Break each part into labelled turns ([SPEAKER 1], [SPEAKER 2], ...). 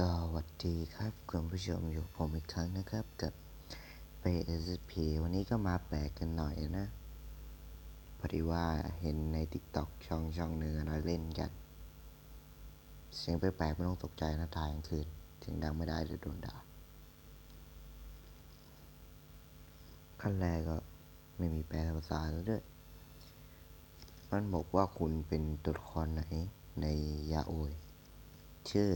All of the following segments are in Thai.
[SPEAKER 1] สวัสดีครับคุณผู้ชมอยู่ผมอีกครั้งนะครับกับเป SP วันนี้ก็มาแปลกกันหน่อยนะ พอดีว่าเห็นใน TikTok ช่องช่องหนึ่งนะเล่นกัน เสียงแปลกๆไม่ต้องตกใจนะถ่ายกลางคืนเสียงดังไม่ได้เดี๋ยวโดนด่าขั้นแรกก็ไม่มีแปลภาษาแล้วด้วย มันบอกว่าคุณเป็นตัวละครไหนในยาโอยชื่อ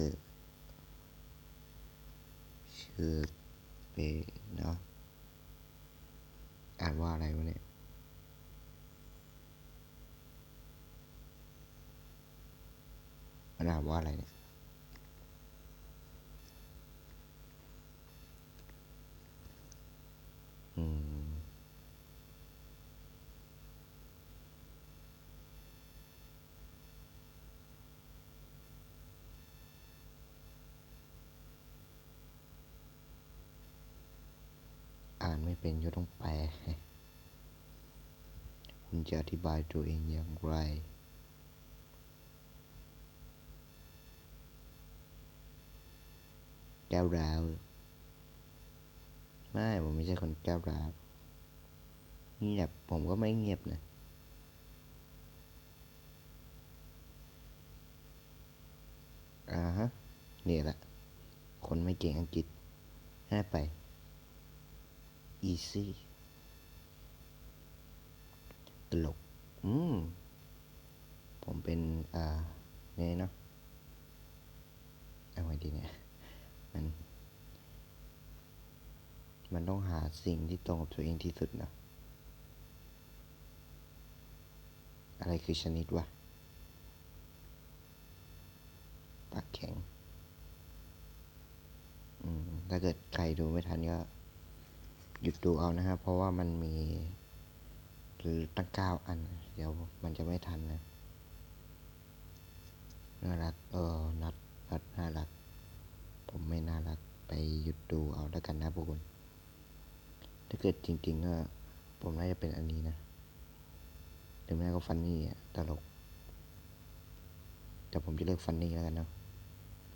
[SPEAKER 1] คือเปเนาะอ่านว่าอะไรวะเนี่ยมันอ่านว่าอะไรเนี่ยอืม อ่านไม่เป็นก็ต้องแปล คุณจะอธิบายตัวเองอย่างไร แก้วร้าวไม่ ผมไม่ใช่คนแก้วร้าวเงียบ ผมก็ไม่เงียบนะอ่าฮะเนี่ยแหละ คนไม่เก่งอังกฤษให้ไป easy ตลก อืม ผมเป็น อ่าเนี่ยเนาะเอาไว้ดีเนี่ย มัน มันต้องหาสิ่งที่ตรงกับตัวเองที่สุดนะอะไรคือชนิดวะปากแข็ง อืม ถ้าเกิดใครดูไม่ทันก็ หยุดดูเอานะครับ เพราะว่ามันมีหรือตั้งเก้าอัน เดี๋ยวมันจะไม่ทันนะน่ารักเออนัดนัดน่ารัก ผมไม่น่ารักไปหยุดดูเอาแล้วกันนะพวกคุณถ้าเกิดจริงๆก็ผมน่าจะเป็นอันนี้นะหรือไม่ก็ฟันนี่ตลก แต่ผมจะเลือกฟันนี่แล้วกันเนาะ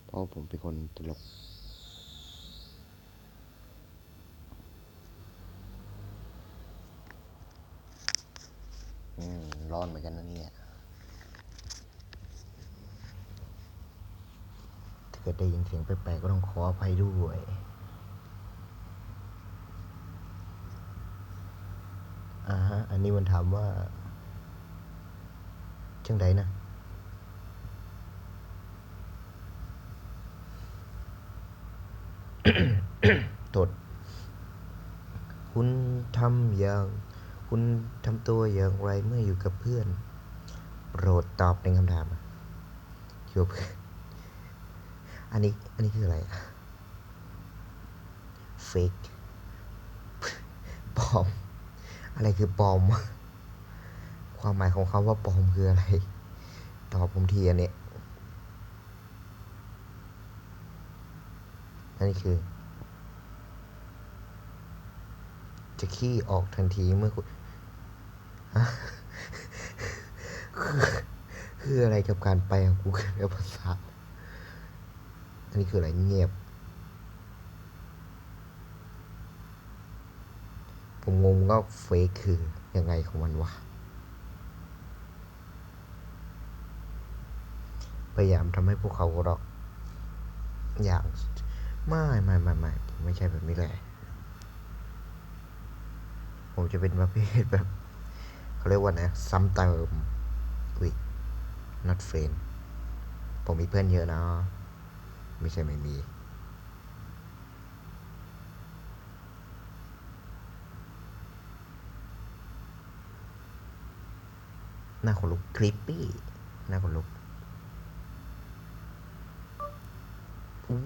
[SPEAKER 1] เพราะผมเป็นคนตลก อืมร้อนเหมือนกันนะเนี่ยถ้าเกิดได้ยินเสียงแปลกๆก็ต้องขออภัยด้วยอ่าฮะ อันนี้มันถามว่าจังไดนะตด คุณทำอย่าง คุณ ตัวอย่างไรเมื่ออยู่กับเพื่อน โปรดตอบเป็นคำถามอยู่เพื่อนอันนี้ อันนี้คืออะไรเฟกปลอม อะไรคือปลอม ความหมายของคำว่าปลอมคืออะไร ตอบผมทีอันเนี้ยอันนี้คือ จะขี้ออกทันทีเมื่อคุณะคือคืออะไรกับการแปลของ Google แปลภาษาอันนี้คืออะไรเงียบ ผมงงว่าเฟกคือยังไงของมันวะ พยายามทำให้พวกเขาหัวเราะอย่าง ไม่ไม่ไม่ไม่ผมไม่ใช่แบบนี้เลยผมจะเป็นประเภทแบบ เขาเรียกว่านะซ้ำเติมอุ้ย not friend ผมมีเพื่อนเยอะนะไม่ใช่ไม่มีหน้าขนลุกคลิปปี้หน้าขนลุกอุ้ย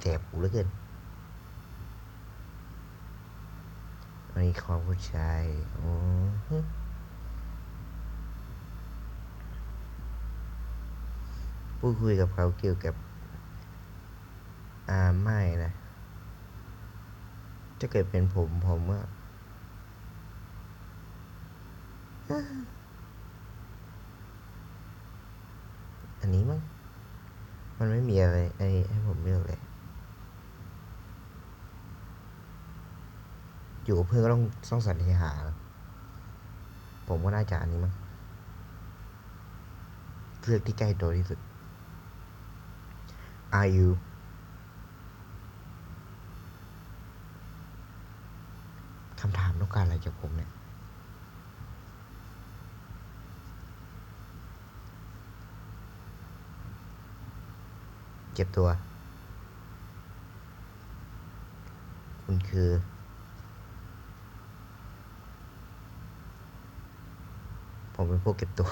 [SPEAKER 1] แสบหูเหลือเกินอันนี้ของผู้ชายอ๋อ พูดคุยกับเขาเกี่ยวกับอ่าไม่นะถ้าเกิดเป็นผมผมว่าอันนี้มั้งมันไม่มีอะไรให้ให้ผมเลือกเลย อยู่กับเพื่อนก็ต้องต้องสันนิษฐาผมก็น่าจะอันนี้มั้งเลือกที่ใกล้ตัวที่สุด Are you คำถามต้องการอะไรจากผมเนี่ย เจ็บตัว คุณคือ ผมเป็นพวกเก็บตัว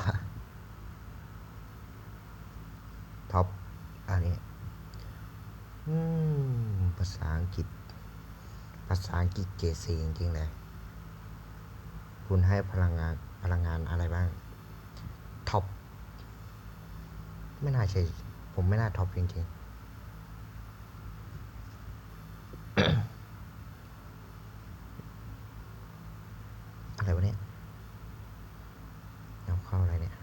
[SPEAKER 1] ท็อป อันนี้ อืม ภาษาอังกฤษ ภาษา อังกฤษเกรดสีจริงๆเลยคุณให้พลังงานพลังงานอะไรบ้างท็อปไม่น่าใช่ ผมไม่น่าท็อปจริงๆ อะไรวะเนี่ยเอาเข้าอะไรเนี่ย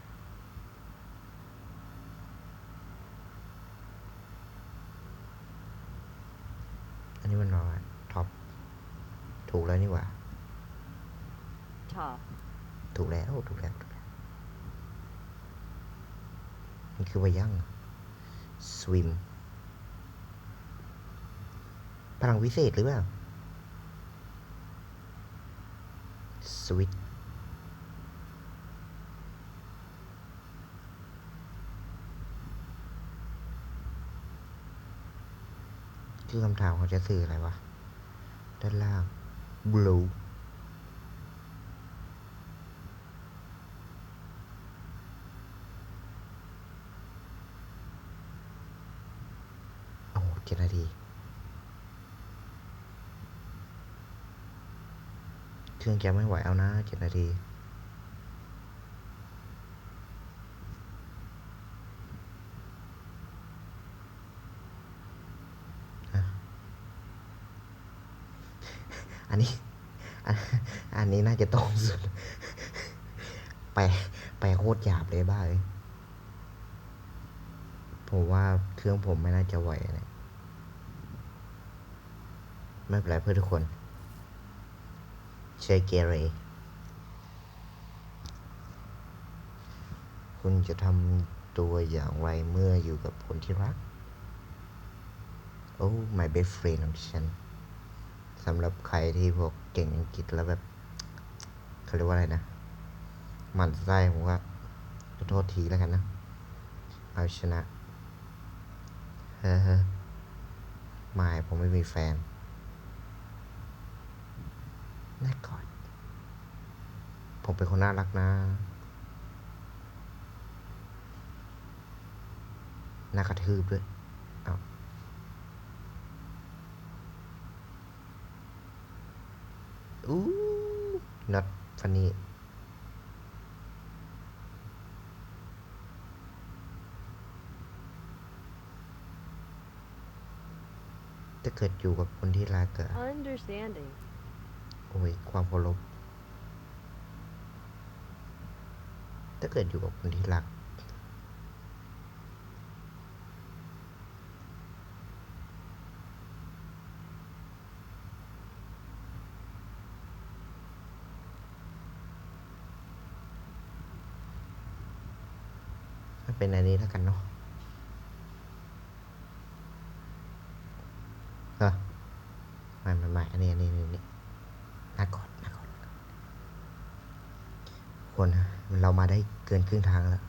[SPEAKER 1] อันนี้มันรอท็อป ถูกแล้วนี่หว่า
[SPEAKER 2] Top.
[SPEAKER 1] ถูกแล้วถูกแล้วถูกแล้วมันคือว่ายัง swim พลังวิเศษหรือเปล่า switch คือคำถามเขาจะสื่ออะไรวะ ด้านล่าง blue โอ้โหเจ็ดนาที เครื่องจะไม่ไหวเอานะเจ็ดนาทีอันนี้อันอันนี้น่าจะตรงสุด ไปไปโคตรหยาบเลยบ้าเลย ผมว่าเครื่องผมไม่น่าจะไหวเนี่ย ไม่เป็นไรเพื่อทุกคนเชยเกเรคุณจะทำตัวอย่างไรเมื่ออยู่กับคนที่รัก โอ้ my best friend ของฉันสำหรับใครที่พวกเก่งอังกฤษแล้วแบบเขาเรียกว่าอะไรนะ หมั่นไส้ผมว่าขอโทษทีแล้วกันนะ เอาชนะ เฮ้อเฮ้อไม่ผมไม่มีแฟน น่ากอดผมเป็นคนน่ารักนะน่ากระทืบด้วยเอาอู้ not funny ถ้าเกิดอยู่กับคนที่รักอะ
[SPEAKER 2] Understanding.
[SPEAKER 1] โอ้ยความเคารพถ้าเกิดอยู่กับคนที่รักมันเป็นอันนี้แล้วกันเนาะเออไม่ไม่ไม่อันนี้อันนี้อันนี้ากอดน่ากอด คนนะเรามาได้เกินครึ่งทางแล้ว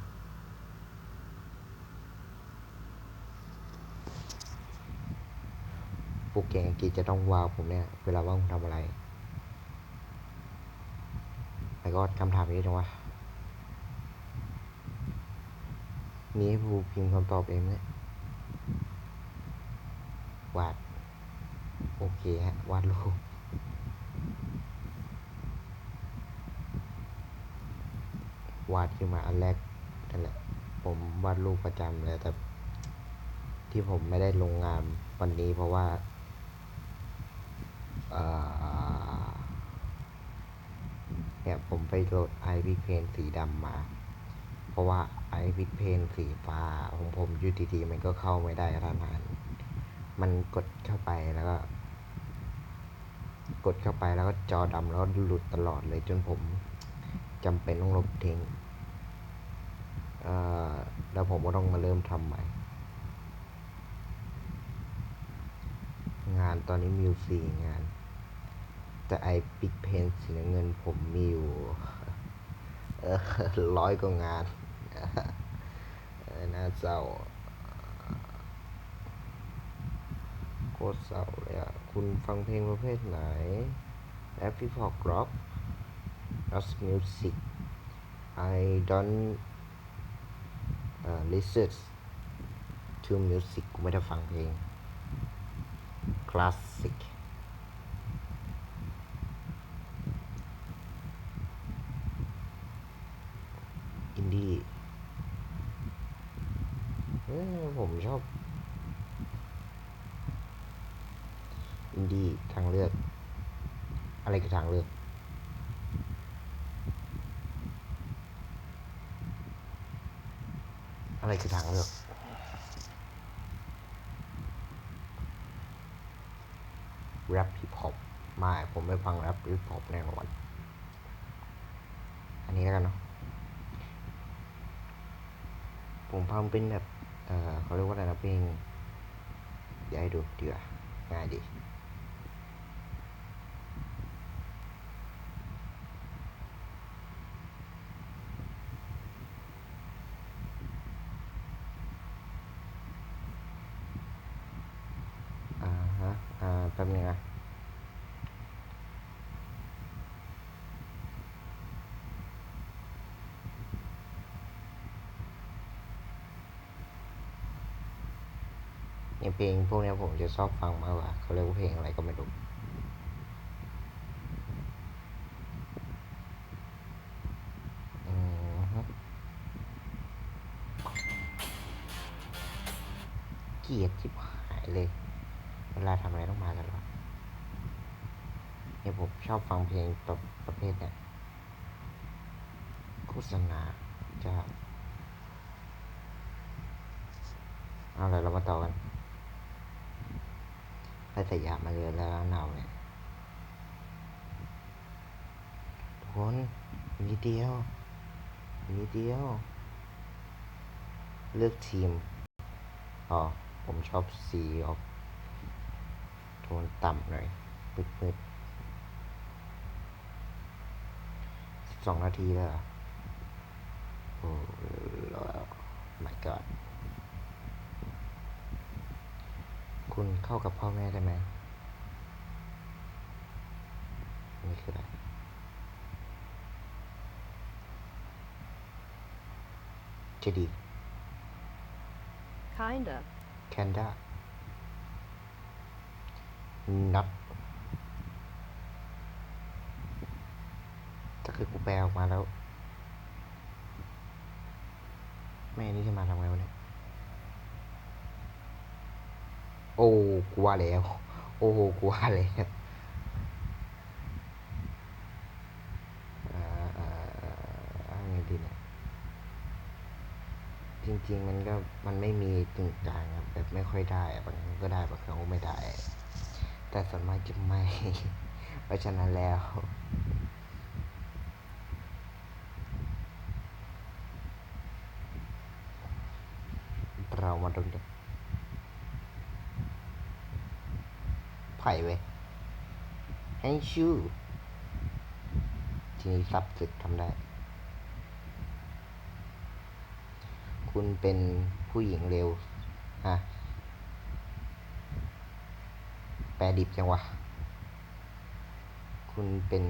[SPEAKER 1] พวกเก่งอังกฤษจะต้องวาวผมเนี่ย เวลาว่างผมทำอะไร แล้วก็คำถามนี้จังวะมีให้ผู้พิมพ์คำตอบเองเนี่ยวาด โอเคฮะ วาดรูป วาดขึ้นมาอันแรกนั่นแหละ ผมวาดรูปประจำเลยแต่ที่ผมไม่ได้ลงงานวันนี้เพราะว่าเนี่ยผมไปโหลด i p p n สีดำมา เพราะว่าไอพิกเพนสีฟ้าของผมยู่ดีมันก็เข้าไม่ได้ทานานมันกดเข้าไปแล้วก็ กดเข้าไปแล้วก็จอดำแล้วหลุดตลอดเลยจนผม จำเป็นต้องลบทิ้งแล้วผมก็ต้องมาเริ่มทำใหม่ งานตอนนี้มีอยู่สี่งาน แต่ไอปิกเพนสีน้ำเงินผมมีอยู่ร้อยกว่างานน่าเศร้าโคตรเศร้าเลยอะ คุณฟังเพลงประเภทไหนแอปพี่พอกร็อก Just music I don't uh, listen to music กูไม่ได้ฟังเพลงคลาสสิกอินดี้ผมชอบอินดี้ทางเลือก อะไรคือทางเลือก อะไรคือทางเลือก แรปฮิปฮอปไม่ผมไม่ฟังแรปฮิปฮอปแน่นอน อันนี้แล้วกันเนาะ ผมฟังเป็นแบบ เออเขาเรียกว่าอะไรนะเพลงเดี๋ยวให้ดูดีกว่าง่ายดี อ่าฮะ อ่าแป๊บนึงนะเนี่ยเพลงพวกนี้ผมจะชอบฟังมากกว่าเขาเรียกว่าเพลงอะไรก็ไม่รู้เกียดชิบหายเลย เวลาทำอะไรต้องมาตลอดเนี่ยผมชอบฟังเพลงประประเภทเนี้ยโฆษณาจะเอาอะไรเรามาต่อกันถ้าสยามมาเรือแล้วหนาวเนี่ยทุกคนนิดเดียวนิดเดียว เลือกทีม อ๋อ ผมชอบสีออก ทนต่ำหน่อยมืดๆสองนาทีแล้วเหรอโอ้แล้ว my god คุณเข้ากับพ่อแม่ได้ไหมนี่คืออะไรจะดี
[SPEAKER 2] Kinda.
[SPEAKER 1] แค นับ ถ้าคือกูแปลออกมาแล้ว แม่นี่จะมาทำไงวะเนี่ย โอ้กูว่าแล้ว โอ้โหกูว่าแล้วอ่าอ่าอ่าไงดีเนี่ยจริงๆมันก็มันไม่มีตึงกลางครับแบบไม่ค่อยได้บางครั้งก็ได้บางครั้งก็ไม่ได้ แต่ส่วนมากจะไม่ เพราะฉะนั้นแล้วเรามาดูกันไผ่เว้ยให้ชื่อทีนี้ซับสึกทำได้ คุณเป็นผู้หญิงเร็ว ฮะ แปลดิบจังวะ คุณเป็น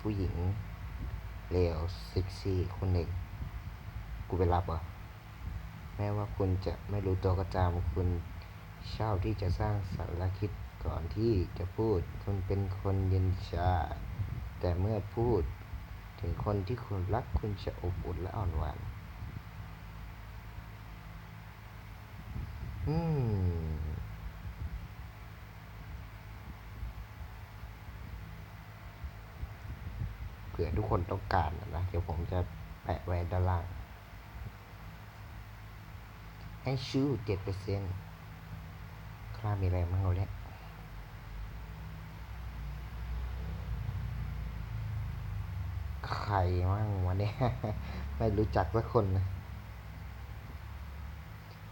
[SPEAKER 1] ผู้หญิงเร็วเซ็กซี่คนหนึ่ง กูไปรับเหรอ แม้ว่าคุณจะไม่รู้ตัวก็ตามคุณชอบที่จะสร้างสารคิดก่อนที่จะพูด คุณเป็นคนเย็นชา แต่เมื่อพูด ถึงคนที่คุณรักคุณจะอบอุ่นและอ่อนหวานอืม ผื่อทุกคนต้องการนะเดี๋ยวผมจะแปะไว้ด้านล่าง ให้ชูเจ็ดเปอร์เซ็นต์ครามีอะไรบ้างเอาเนี่ยใครมั่งวันนี้ไม่รู้จักสักคนนะ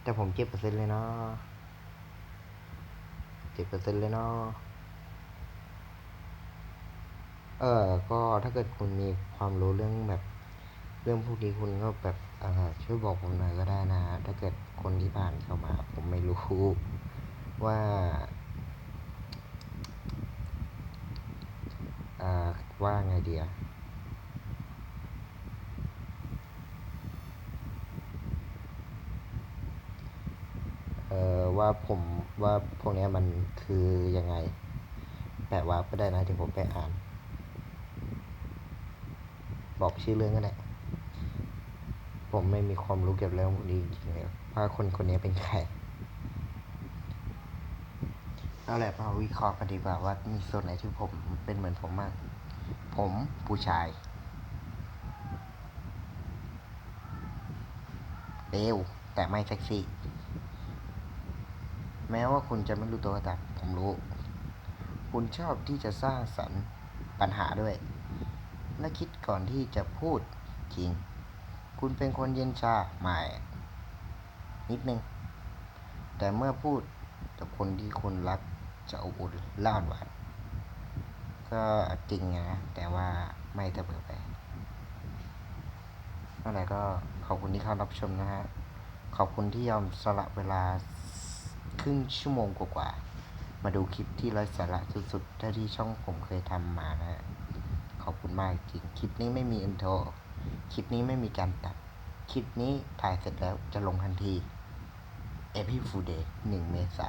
[SPEAKER 1] แต่ผมเจ็ดเปอร์เซ็นต์เลยเนาะเจ็ดเปอร์เซ็นต์เลยเนาะ เออก็ถ้าเกิดคุณมีความรู้เรื่องแบบเรื่องพวกนี้คุณก็แบบอ่าช่วยบอกผมหน่อยก็ได้นะถ้าเกิดคนที่ผ่านเข้ามา ผมไม่รู้ว่าอ่าว่าไงเดียเออว่าผมว่าพวกนี้มันคือยังไง แปะว่าก็ได้นะเดี๋ยวผมไปอ่าน บอกชื่อเรื่องก็ได้ผมไม่มีความรู้เกี่ยวกับเรื่องพวกนี้จริงๆเลยว่าคนคนนี้เป็นใครเอาแหละมาวิเคราะห์กันดีกว่าว่ามีส่วนไหนที่ผมเป็นเหมือนผมมาก ผมผู้ชายเร็วแต่ไม่เซ็กซี่ แม้ว่าคุณจะไม่รู้ตัวก็ตามผมรู้ คุณชอบที่จะสร้างสรรค์ปัญหาด้วย และคิดก่อนที่จะพูดจริง คุณเป็นคนเย็นชาไม่ นิดนึง แต่เมื่อพูดกับคนที่คุณรักจะอบอุ่นและอ่อนหวานก็จริงนะ แต่ว่าไม่เสมอไปนั่นแหละก็ขอบคุณที่เข้ารับชมนะฮะ ขอบคุณที่ยอมสละเวลาครึ่งชั่วโมงกว่าๆ มาดูคลิปที่ไร้สาระสุดๆเท่าที่ช่องผมเคยทำมานะฮะ มากจริง คลิปนี้ไม่มีอินโทร คลิปนี้ไม่มีการตัด คลิปนี้ถ่ายเสร็จแล้วจะลงทันที เอพิฟูเดย์หนึ่งเมษา